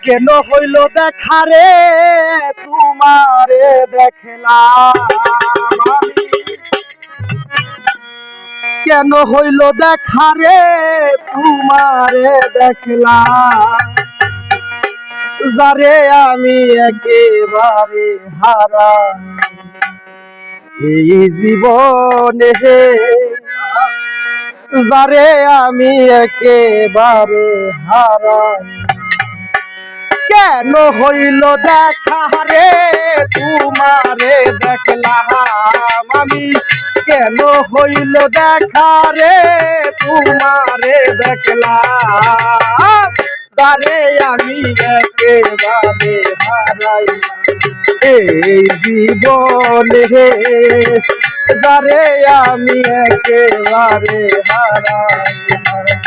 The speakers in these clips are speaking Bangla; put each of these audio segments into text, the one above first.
কেন হইল দেখারে তোমারে দেখলাম। আমি কেন হইল দেখারে তোমারে দেখলাম। যারে আমি একেবারে হারা এই জীবনে যারে আমি একেবারে হারা কেন হইল দেখা রে? তোমারে দেখলাম আমি। কেন হইল দেখা রে? তোমারে দেখলাম। তারে আমি একেবারে হারাই এই জীবনে যারে আমি একেবারে হারাই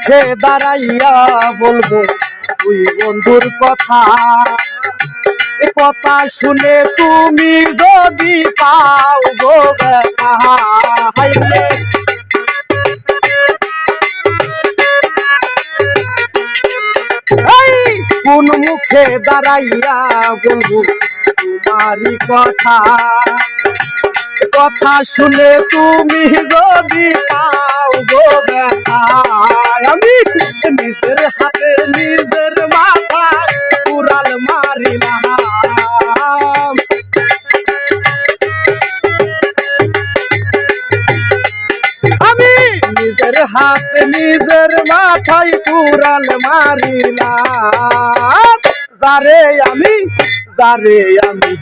কোন দাঁড়াইয়া বলব তুই বন্ধুর কথা। কথা শুনে তুমি যদি পাও গো কোন মুখে দাঁড়াইয়া বলব, তোমারই কথা। কথা শুনে তুমি যদি পাও গো আমি নিজের হাতে, নিজের মাথা কুড়াল মারিলাম। আমি নিজের হাতে মাথায় কুড়াল মারিলাম। যারে আমি যারে আমি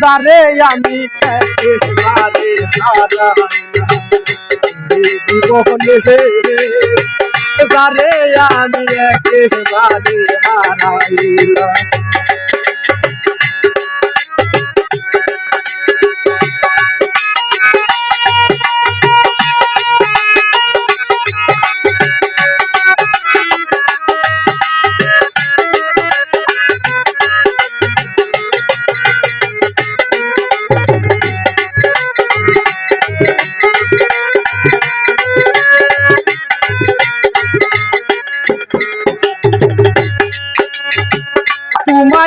যারে আমি একেবারে। জীবনে যারে আমি একেবারে হারাইলাম।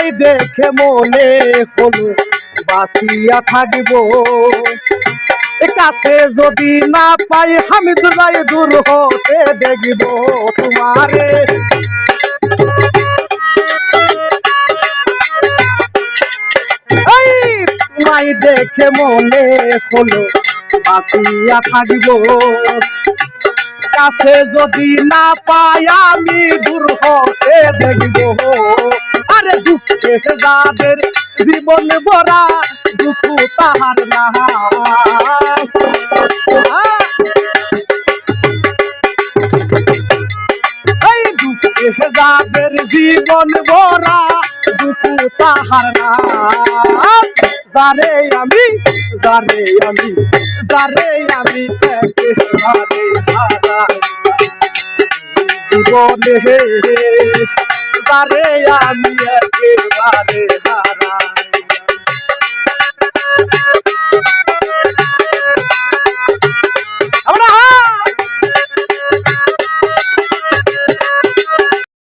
তোমায় দেখে মনে হলো বাসিয়া থাকিব। কাছে যদি না পাই আমি দুলাই দূর হতে দেখব তোমারে। তোমায় দেখে মনে হলো বাসিয়া থাকব। কাছে যদি না পাই আমি দূর হতে দেখব আরে দুঃখে যাদের জীবন ভরা, দুঃখ তাহার না। জীবন ভরা, দুঃখ তাহার না। যারে আমি যারে আমি যারে আমি জীবনে যারে আমি একেবারে হারা